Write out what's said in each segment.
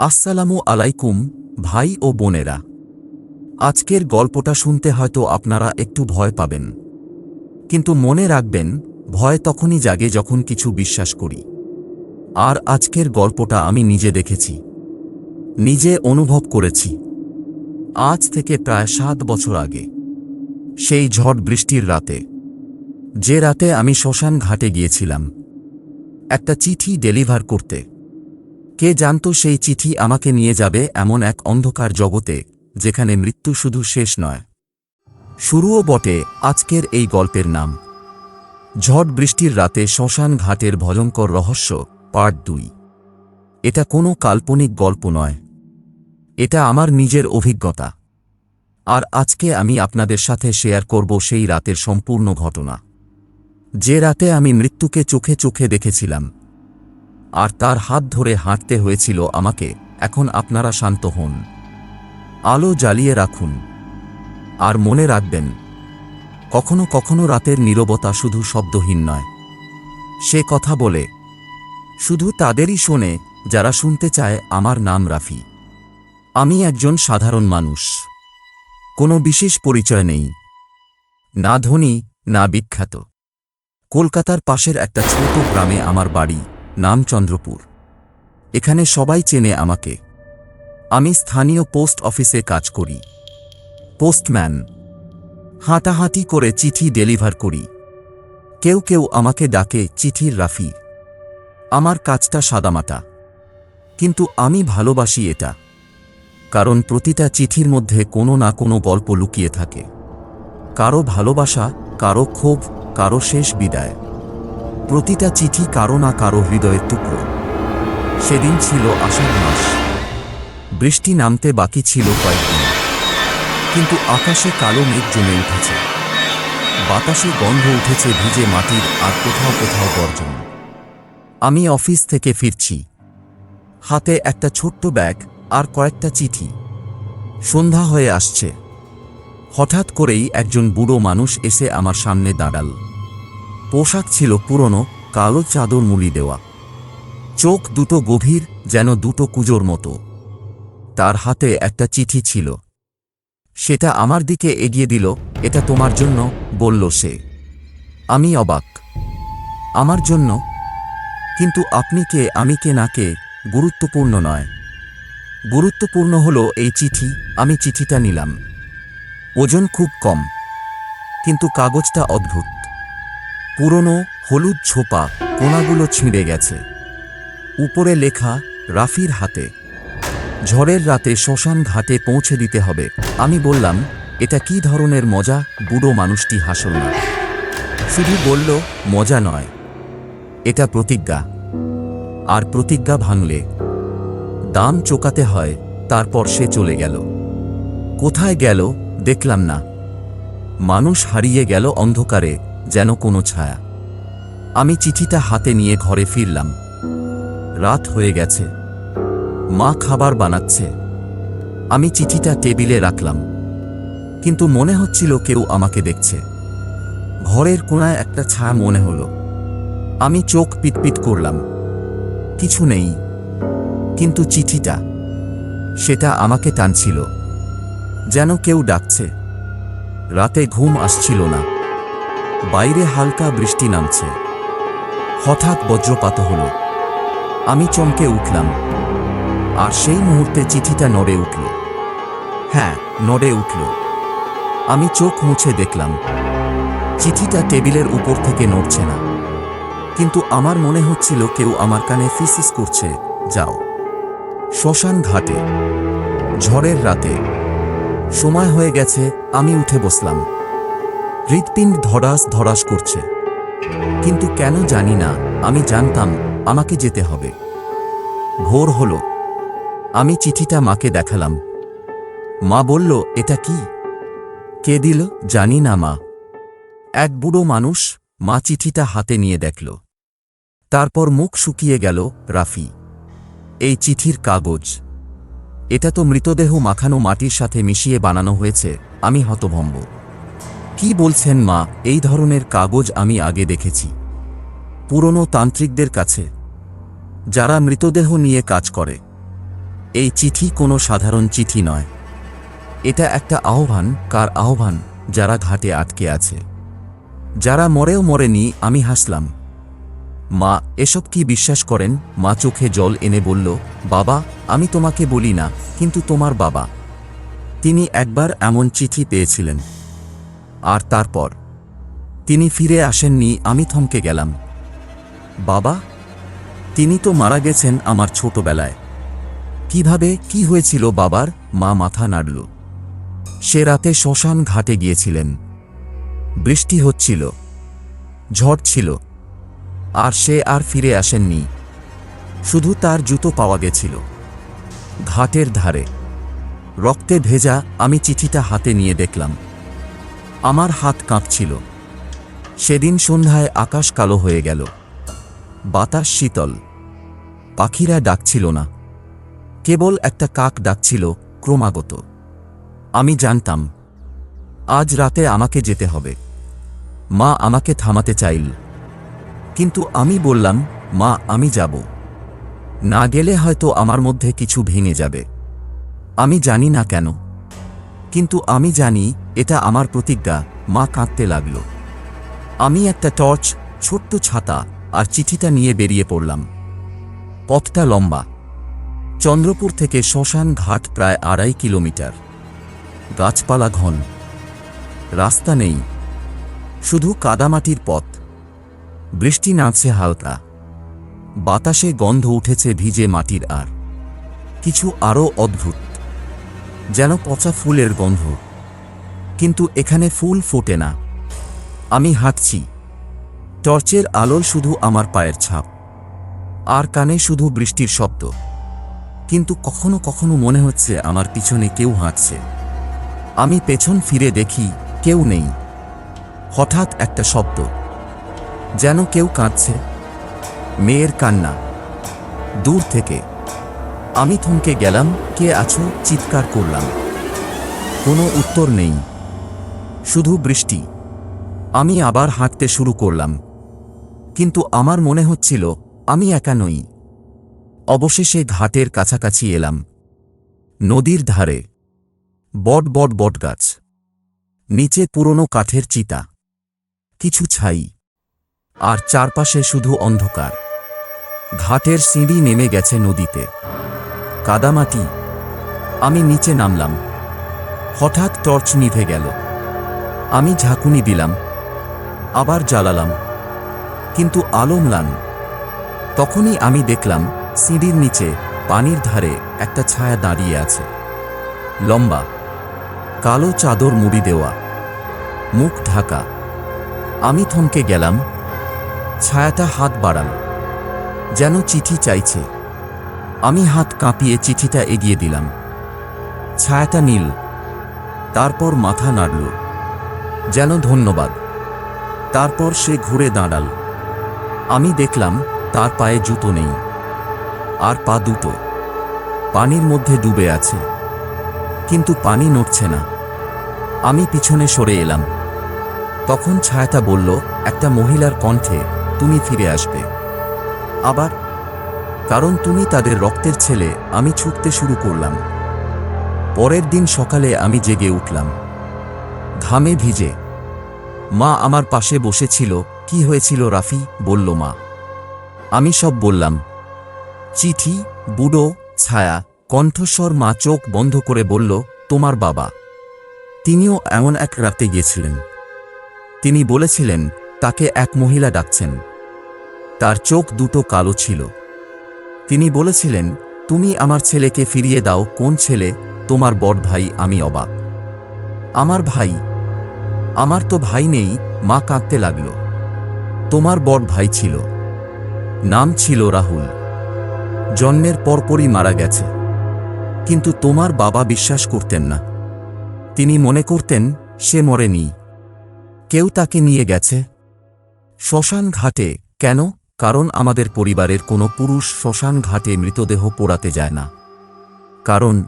আসসালামু আলাইকুম, ভাই ও বোনেরা। আজকের গল্পটা শুনতে হয়তো আপনারা একটু ভয় পাবেন। কিন্তু মনে রাখবেন, ভয় তখনই জাগে যখন কিছু বিশ্বাস করি। আর আজকের গল্পটা আমি নিজে দেখেছি। নিজে অনুভব করেছি। আজ থেকে প্রায় সাত বছর আগে। সেই ঝড় বৃষ্টির রাতে। যে রাতে আমি শ্মশান ঘাটে গিয়েছিলাম। একটা চিঠি ডেলিভার করতে। কে জানত সেই চিঠি আমাকে নিয়ে যাবে এমন এক অন্ধকার জগতে, যেখানে মৃত্যু শুধু শেষ নয়। শুরুও বটে আজকের এই গল্পের নাম। ঝড় বৃষ্টির রাতে শ্মশান ঘাটের ভয়ঙ্কর রহস্য, পার্ট দুই। এটা কোনো কাল্পনিক গল্প নয়। এটা আমার নিজের অভিজ্ঞতা। আর আজকে আমি আপনাদের সাথে শেয়ার করব সেই রাতের সম্পূর্ণ ঘটনা। যে রাতে আমি মৃত্যুকে চোখে চোখে দেখেছিলাম আর তার হাত ধরে হাঁটতে হয়েছিল আমাকে, এখন আপনারা শান্ত হন। আলো জ্বালিয়ে রাখুন। আর মনে রাখবেন, কখনো কখনো রাতের নীরবতা শুধু শব্দহীন নয়। সে কথা বলে, শুধু তাদেরই শোনে, যারা শুনতে চায় আমার নাম রাফি। আমি একজন সাধারণ মানুষ। কোনো বিশেষ পরিচয় নেই। না ধনী, না বিখ্যাত। কলকাতার পাশের একটা ছোট গ্রামে আমার বাড়ি। নাম চন্দ্রপুর। এখানে সবাই চেনে আমাকে। আমি স্থানীয় পোস্ট অফিসে কাজ করি। পোস্টম্যান। হাঁটাহাঁটি করে চিঠি ডেলিভার করি। কেউ কেউ আমাকে ডাকে, চিঠির রাফি। আমার কাজটা সাদামাটা। কিন্তু আমি ভালোবাসি এটা। কারণ প্রতিটা চিঠির মধ্যে কোনো না কোনো গল্প লুকিয়ে থাকে। কারও ভালোবাসা, কারও ক্ষোভ, কারও শেষ বিদায়। প্রতিটা চিঠি কারও না কারও হৃদয়ের টুকরো। সেদিন ছিল আষাঢ় মাস। বৃষ্টি নামতে বাকি ছিল কয়েকদিন। কিন্তু আকাশে কালো মেঘ জমে উঠেছে। বাতাসে গন্ধ উঠেছে ভিজে মাটির আর কোথাও কোথাও গর্জন। আমি অফিস থেকে ফিরছি। হাতে একটা ছোট্ট ব্যাগ আর কয়েকটা চিঠি। সন্ধ্যা হয়ে আসছে। হঠাৎ করেই একজন বুড়ো মানুষ এসে আমার সামনে দাঁড়াল। পোশাক ছিল পুরনো, কালো চাদর মুড়ি দেওয়া। চোখ দুটো গভীর, যেন দুটো কুজোর মতো। তার হাতে একটা চিঠি ছিল। সেটা আমার দিকে এগিয়ে দিল, এটা তোমার জন্য, বলল সে। আমি অবাক। আমার জন্য? কিন্তু আপনি কে, আমি কে না কে, গুরুত্বপূর্ণ নয়। গুরুত্বপূর্ণ হলো এই চিঠি, আমি চিঠিটা নিলাম। ওজন খুব কম, কিন্তু কাগজটা অদ্ভুত। পুরনো হলুদ ছোপা কোনাগুলো ছিঁড়ে গেছে। উপরে লেখা, রাফির হাতে। ঝড়ের রাতে শ্মশান ঘাটে পৌঁছে দিতে হবে। আমি বললাম, এটা কি ধরনের মজা? বুড়ো মানুষটি হাসল না। শুধু বলল, মজা নয়। এটা প্রতিজ্ঞা। আর প্রতিজ্ঞা ভাঙলে দাম চোকাতে হয়, তারপর সে চলে গেল। কোথায় গেল? দেখলাম না। মানুষ হারিয়ে গেল অন্ধকারে। যেন কোনো ছায়া। আমি চিঠিটা হাতে নিয়ে ঘরে ফিরলাম। রাত হয়ে গেছে। মা খাবার বানাচ্ছে। আমি চিঠিটা টেবিলে রাখলাম। কিন্তু মনে হচ্ছিল কেউ আমাকে দেখছে। ঘরের কোনায় একটা ছায়া মনে হলো। আমি চোখ পিটপিট করলাম। কিছু নেই। কিন্তু চিঠিটা, সেটা আমাকে টানছিল। যেন কেউ ডাকছে। রাতে ঘুম আসছিল না। বাইরে হালকা বৃষ্টি নামছে। হঠাৎ বজ্রপাত হলো। আমি চমকে উঠলাম। আর সেই মুহূর্তে চিঠিটা নড়ে উঠল। হ্যাঁ নড়ে উঠল। আমি চোখ মুছে দেখলাম। চিঠিটা টেবিলের উপর থেকে নড়ছে না। কিন্তু আমার মনে হচ্ছিল কেউ আমার কানে ফিসিস করছে, যাও। শ্মশান ঘাটে। ঝড়ের রাতে। সময় হয়ে গেছে, আমি উঠে বসলাম। হৃৎপিণ্ড ধরাস ধরাস করছে। কিন্তু কেন জানি না, আমি জানতাম আমাকে যেতে হবে। ভোর হলো। আমি চিঠিটা মাকে দেখালাম। মা বলল, এটা কি? কে দিল জানি না মা। এক বুড়ো মানুষ মা চিঠিটা হাতে নিয়ে দেখল। তারপর মুখ শুকিয়ে গেল রাফি। এই চিঠির কাগজ। এটা তো মৃতদেহ মাখানো মাটির সাথে মিশিয়ে বানানো হয়েছে, আমি হতভম্ব। কি বলছেন মা? এই ধরনের কাগজ আমি আগে দেখেছি। পুরনো তান্ত্রিকদের কাছে। যারা মৃতদেহ নিয়ে কাজ করে। এই চিঠি কোনো সাধারণ চিঠি নয়। এটা একটা আহ্বান, কার আহ্বান, যারা ঘাটে আটকে আছে। যারা মরেও মরেনি, আমি হাসলাম। মা, এসব কি বিশ্বাস করেন? মা চোখে জল এনে বলল, বাবা, আমি তোমাকে বলি না, কিন্তু তোমার বাবা। তিনি একবার এমন চিঠি পেয়েছিলেন। আর তারপর, তিনি ফিরে আসেননি, আমি থমকে গেলাম। বাবা, তিনি তো মারা গেছেন আমার ছোটবেলায়। কীভাবে, কি হয়েছিল বাবার? মা মাথা নাড়ল। সে রাতে শ্মশান ঘাটে গিয়েছিলেন। বৃষ্টি হচ্ছিল, ঝড় ছিল, আর সে আর ফিরে আসেননি। শুধু তার জুতো পাওয়া গেছিল, ঘাটের ধারে। রক্তে ভেজা আমি চিঠিটা হাতে নিয়ে দেখলাম। আমার হাত কাঁপছিল। সেদিন সন্ধ্যায় আকাশ কালো হয়ে গেল। বাতাস শীতল। পাখিরা ডাকছিল না। কেবল একটা কাক ডাকছিল ক্রমাগত। আমি জানতাম, আজ রাতে আমাকে যেতে হবে। মা আমাকে থামাতে চাইল। কিন্তু আমি বললাম, মা, আমি যাব। না গেলে হয়তো আমার মধ্যে কিছু ভেঙে যাবে। আমি জানি না কেন। কিন্তু আমি জানি এটা আমার প্রতিজ্ঞা, মা কাঁদতে লাগল। আমি একটা টর্চ, ছোট্ট ছাতা আর চিঠিটা নিয়ে বেরিয়ে পড়লাম। পথটা লম্বা। চন্দ্রপুর থেকে শ্মশান ঘাট প্রায় আড়াই কিলোমিটার। গাছপালা ঘন। রাস্তা নেই। শুধু কাদামাটির পথ। বৃষ্টি নামছে হালকা। বাতাসে গন্ধ উঠেছে ভিজে মাটির আর। কিছু আরও অদ্ভুত। যেন পচা ফুলের গন্ধ। কিন্তু এখানে ফুল ফোটে না। আমি হাঁটছি। টর্চের আলোর শুধু আমার পায়ের ছাপ। আর কানে শুধু বৃষ্টির শব্দ। কিন্তু কখনো কখনো মনে হচ্ছে আমার পিছনে কেউ হাঁটছে। আমি পেছন ফিরে দেখি কেউ নেই। হঠাৎ একটা শব্দ। যেন কেউ কাঁদছে। মেয়ের কান্না। দূর থেকে। আমি থমকে গেলাম, কে আছো? চিৎকার করলাম। কোনো উত্তর নেই। শুধু বৃষ্টি। আমি আবার হাঁটতে শুরু করলাম। কিন্তু আমার মনে হচ্ছিল, আমি একা নই। অবশেষে ঘাটের কাছাকাছি এলাম। নদীর ধারে। বট বট বট গাছ। নিচে পুরনো কাঠের চিতা। কিছু ছাই। আর চারপাশে শুধু অন্ধকার। ঘাটের সিঁড়ি নেমে গেছে নদীতে। কাদামাটি। আমি নিচে নামলাম। হঠাৎ টর্চ নিভে গেল। আমি ঝাঁকুনি দিলাম, আবার জ্বালালাম, কিন্তু আলো ম্লান। তখনই আমি দেখলাম সিঁড়ির নিচে পানির ধারে একটা ছায়া দাঁড়িয়ে আছে। লম্বা, কালো চাদর মুড়ি দেওয়া, মুখ ঢাকা। আমি থমকে গেলাম, ছায়াটা হাত বাড়াল, যেন চিঠি চাইছে। আমি হাত কাঁপিয়ে চিঠিটা এগিয়ে দিলাম। ছায়াটা নীল, তারপর মাথা নাড়ল। যেন ধন্যবাদ। তারপর সে ঘুরে দাঁড়াল। আমি দেখলাম তার পায়ে জুতো নেই, আর পা দুটো। পানির মধ্যে ডুবে আছে, কিন্তু পানি নড়ছে না। আমি পিছনে সরে এলাম। তখন ছায়াটা বলল, একটা মহিলার কণ্ঠে তুমি ফিরে আসবে। আবার, কারণ তুমি তাদের রক্তের ছেলে, আমি ছুটতে শুরু করলাম। পরের দিন সকালে আমি জেগে উঠলাম। ঘামে ভিজে মা আমার পাশে বসেছিল, কি হয়েছিল রাফি? বলল মা। আমি সব বললাম। চিঠি, বুড়ো, ছায়া, কণ্ঠস্বর মা চোখ বন্ধ করে বলল, তোমার বাবা। তিনিও এমন এক রাতে গিয়েছিলেন। তিনি বলেছিলেন, তাকে এক মহিলা ডাকছেন। তার চোখ দুটো কালো ছিল। তিনি বলেছিলেন, তুমি আমার ছেলেকে ফিরিয়ে দাও, কোন ছেলে? তোমার বড় ভাই, আমি অবাক। আমার ভাই। আমার তো ভাই নেই, মা কাঁদতে লাগল। তোমার বড় ভাই ছিল। নাম ছিল রাহুল। জন্মের পরপরই মারা গেছে। কিন্তু তোমার বাবা বিশ্বাস করতেন না। তিনি মনে করতেন, সে মরেনি। কেউ তাকে নিয়ে গেছে। শ্মশান ঘাটে, কেন? কারণ আমাদের পরিবারের কোনো পুরুষ শ্মশান ঘাটে মৃতদেহ পোড়াতে যায় না। কারণ,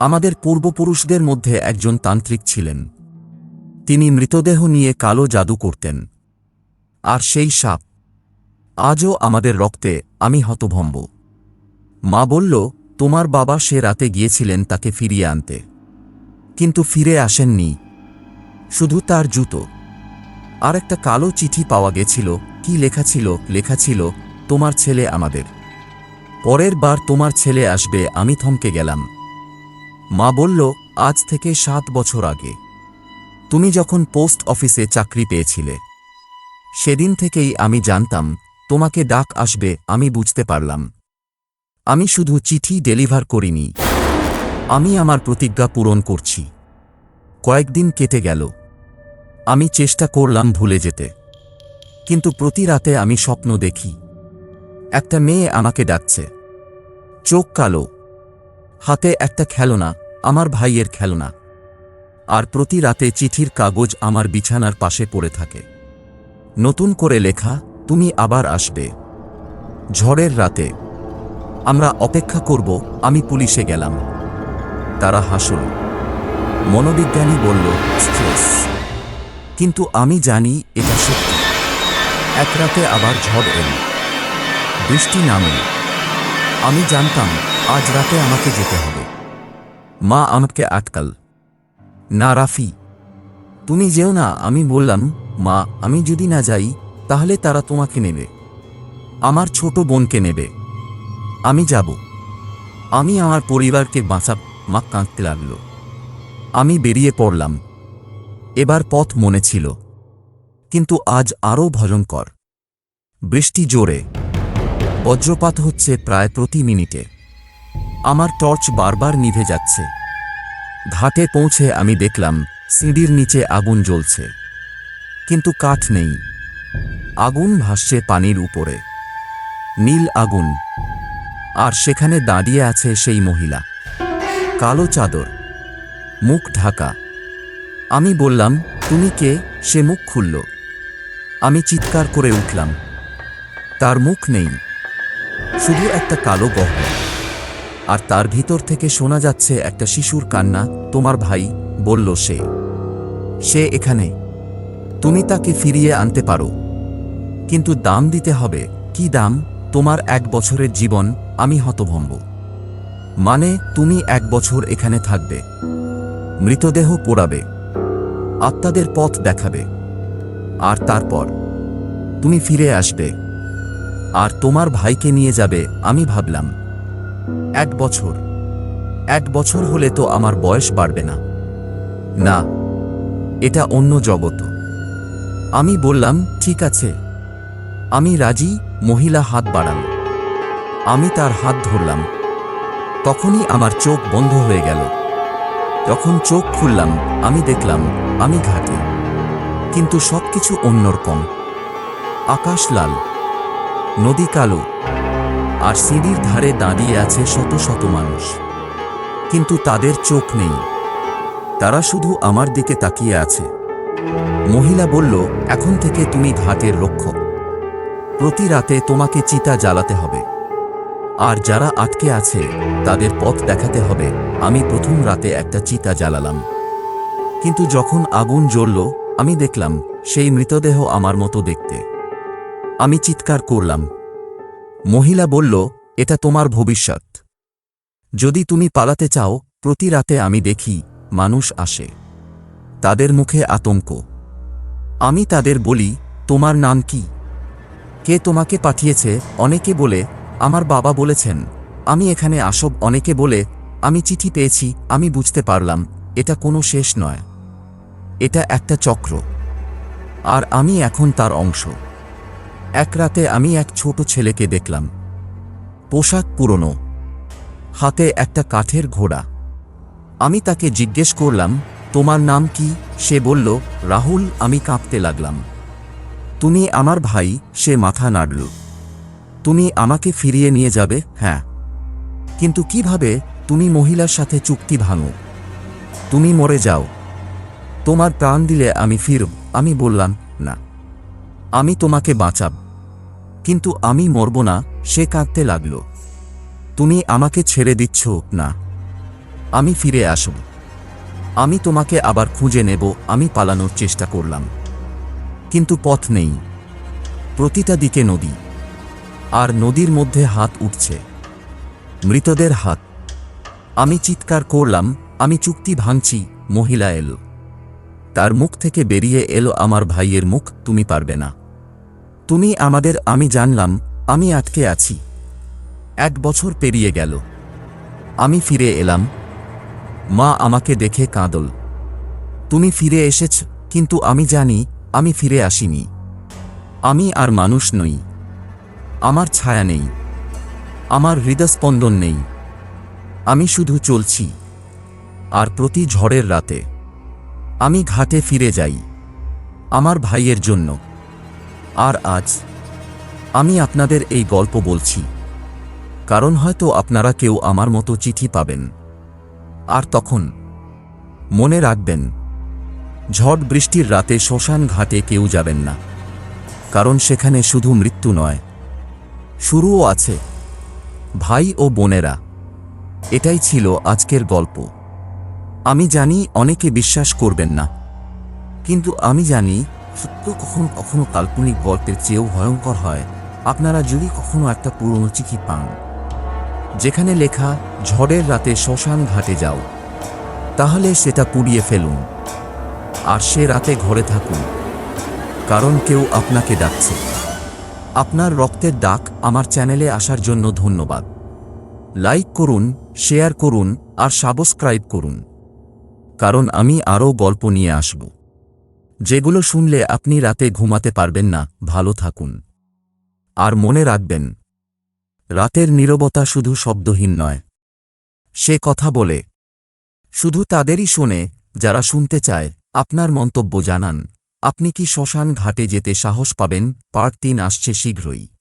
আমাদের পূর্বপুরুষদের মধ্যে একজন তান্ত্রিক ছিলেন। তিনি মৃতদেহ নিয়ে কালো জাদু করতেন। আর সেই সাপ, আজও আমাদের রক্তে আমি হতভম্ব। মা বলল, তোমার বাবা সে রাতে গিয়েছিলেন তাকে ফিরিয়ে আনতে। কিন্তু ফিরে আসেননি। শুধু তার জুতো। আর একটা কালো চিঠি পাওয়া গেছিল, কি লেখা ছিল লেখা ছিল, তোমার ছেলে আমাদের। পরের বার তোমার ছেলে আসবে, আমি থমকে গেলাম। মা বলল, আজ থেকে সাত বছর আগে। তুমি যখন পোস্ট অফিসে চাকরি পেয়েছিলে, সেদিন থেকেই আমি জানতাম, তোমাকে ডাক আসবে, আমি বুঝতে পারলাম। আমি শুধু চিঠি ডেলিভার করিনি। আমি আমার প্রতিজ্ঞা পূরণ করছি। কয়েকদিন কেটে গেল। আমি চেষ্টা করলাম ভুলে যেতে। কিন্তু প্রতি রাতে আমি স্বপ্ন দেখি। একটা মেয়ে আমাকে ডাকছে। চোখ কালো। হাতে একটা খেলনা, আমার ভাইয়ের খেলনা। আর প্রতি রাতে চিঠির কাগজ আমার বিছানার পাশে পড়ে থাকে। নতুন করে লেখা, তুমি আবার আসবে। ঝড়ের রাতে। আমরা অপেক্ষা করব, আমি পুলিশে গেলাম। তারা হাসল। মনোবিজ্ঞানী বলল, স্ট্রেস। কিন্তু আমি জানি এটা সত্যি। এক রাতে আবার ঝড় এল। বৃষ্টি নামল আমি জানতাম, আজ রাতে আমাকে যেতে হবে। মা আমাকে আটকাল। না, রাফি। তুমি যেও না, আমি বললাম, মা, আমি যদি না যাই, তাহলে তারা তোমাকে নেবে। আমার ছোট বোনকে নেবে। আমি যাব। আমি আমার পরিবারকে বাঁচাব। মা কাঁদতে লাগল। আমি বেরিয়ে পড়লাম। এবার পথ মনে ছিল, কিন্তু আজ আরও ভয়ঙ্কর। বৃষ্টি জোরে। বজ্রপাত হচ্ছে প্রায় প্রতি মিনিটে। আমার টর্চ বারবার নিভে যাচ্ছে। ঘাটে পৌঁছে আমি দেখলাম সিঁড়ির নিচে আগুন জ্বলছে। কিন্তু কাঠ নেই। আগুন ভাসছে পানির উপরে। নীল আগুন। আর সেখানে দাঁড়িয়ে আছে সেই মহিলা। কালো চাদর। মুখ ঢাকা। আমি বললাম, তুমি কে? সে মুখ খুলল। আমি চিৎকার করে উঠলাম। তার মুখ নেই। শুধু একটা কালো গহ্বর আর তার ভিতর থেকে শোনা যাচ্ছে একটা শিশুর কান্না। তোমার ভাই, বলল সে। সে এখানে। তুমি তাকে ফিরিয়ে আনতে পারো। কিন্তু দাম দিতে হবে। কি দাম? তোমার এক বছরের জীবন, আমি হতভম্ব। মানে তুমি এক বছর এখানে থাকবে। মৃতদেহ পোড়াবে। আত্মাদের পথ দেখাবে। আর তারপর? তুমি ফিরে আসবে। আর তোমার ভাইকে নিয়ে যাবে, আমি ভাবলাম। এক বছর। এক বছর হলে তো আমার বয়স বাড়বে না। না, এটা অন্য জগৎ। আমি বললাম, ঠিক আছে। আমি রাজি, মহিলা হাত বাড়াল। আমি তার হাত ধরলাম। তখনই আমার চোখ বন্ধ হয়ে গেল। যখন চোখ খুললাম, আমি দেখলাম, আমি ঘাটে। কিন্তু সবকিছু অন্যরকম। আকাশ লাল, নদী কালো। আর সিঁড়ির ধারে দাঁড়িয়ে আছে শত শত মানুষ। কিন্তু তাদের চোখ নেই। তারা শুধু আমার দিকে তাকিয়ে আছে। মহিলা বলল, এখন থেকে তুমি ঘাটের রক্ষক। প্রতি রাতে তোমাকে চিতা জ্বালাতে হবে। আর যারা আটকে আছে, তাদের পথ দেখাতে হবে। আমি প্রথম রাতে একটা চিতা জ্বালালাম। কিন্তু যখন আগুন জ্বলল, আমি দেখলাম, সেই মৃতদেহ আমার মতো দেখতে। আমি চিৎকার করলাম মহিলা বলল, এটা তোমার ভবিষ্যৎ। যদি তুমি পালাতে চাও, প্রতি রাতে আমি দেখি মানুষ আসে। তাদের মুখে আতঙ্ক। আমি তাদের বলি, তোমার নাম কি? কে তোমাকে পাঠিয়েছে? অনেকে বলে, আমার বাবা বলেছেন। আমি এখানে আসব। অনেকে বলে, আমি চিঠি পেয়েছি, আমি বুঝতে পারলাম। এটা কোনো শেষ নয়। এটা একটা চক্র। আর আমি এখন তার অংশ। এক রাতে আমি এক ছোট ছেলেকে দেখলাম। পোশাক পুরনো, হাতে একটা কাঠের ঘোড়া। আমি তাকে জিজ্ঞেস করলাম, তোমার নাম কি? সে বলল, রাহুল, আমি কাঁপতে লাগলাম। তুমি আমার ভাই? সে মাথা নাড়ল। তুমি আমাকে ফিরিয়ে নিয়ে যাবে? হ্যাঁ। কিন্তু কীভাবে? তুমি মহিলার সাথে চুক্তি ভাঙো। তুমি মরে যাও। তোমার প্রাণ দিলে আমি ফিরব। আমি বললাম, না। আমি তোমাকে বাঁচাব। কিন্তু আমি মরব না, সে কাঁদতে লাগল। তুমি আমাকে ছেড়ে দিচ্ছ না। আমি ফিরে আসব। আমি তোমাকে আবার খুঁজে নেব, আমি পালানোর চেষ্টা করলাম। কিন্তু পথ নেই। প্রতিটা দিকে নদী। আর নদীর মধ্যে হাত উঠছে। মৃতদের হাত। আমি চিৎকার করলাম, আমি চুক্তি ভাঙছি, মহিলা এলো। তার মুখ থেকে বেরিয়ে এলো আমার ভাইয়ের মুখ, তুমি পারবে না। তুমি আমাদের, আমি জানলাম, আমি আটকে আছি। এক বছর পেরিয়ে গেল। আমি ফিরে এলাম। মা আমাকে দেখে কাঁদল। তুমি ফিরে এসেছ, কিন্তু আমি জানি, আমি ফিরে আসিনি। আমি আর মানুষ নই। আমার ছায়া নেই। আমার হৃদস্পন্দন নেই। আমি শুধু চলছি। আর প্রতি ঝড়ের রাতে আমি ঘাটে ফিরে যাই। আমার ভাইয়ের জন্য। আর আজ আমি আপনাদের এই গল্প বলছি, কারণ হয়তো আপনারা কেউ আমার মতো চিঠি পাবেন। আর তখন মনে রাখবেন, ঝড় বৃষ্টির রাতে শ্মশান ঘাটে কেউ যাবেন না, কারণ সেখানে শুধু মৃত্যু নয়, শুরুও আছে, ভাই ও বোনেরা। এটাই ছিল আজকের গল্প। আমি জানি অনেকে বিশ্বাস করবেন না, কিন্তু আমি জানি সত্য কখনো কখনো কাল্পনিক গল্পের চেয়েও ভয়ঙ্কর হয়। আপনারা যদি কখনো একটা পুরনো চিঠি পান, যেখানে লেখা, ঝড়ের রাতে শ্মশান ঘাটে যাও। তাহলে সেটা পুড়িয়ে ফেলুন। আর সে রাতে ঘরে থাকুন, কারণ কেউ আপনাকে ডাকছে। আপনার রক্তের ডাক আমার চ্যানেলে আসার জন্য ধন্যবাদ। লাইক করুন, শেয়ার করুন, আর সাবস্ক্রাইব করুন। কারণ আমি আরও গল্প নিয়ে আসব। যেগুলো শুনলে আপনি রাতে ঘুমাতে পারবেন না, ভালো থাকুন। আর মনে রাখবেন, রাতের নীরবতা শুধু শব্দহীন নয়। সে কথা বলে, শুধু তাদেরই শোনে, যারা শুনতে চায়, আপনার মন্তব্য জানান। আপনি কি শ্মশান ঘাটে যেতে সাহস পাবেন? পার্ট তিন আসছে শীঘ্রই।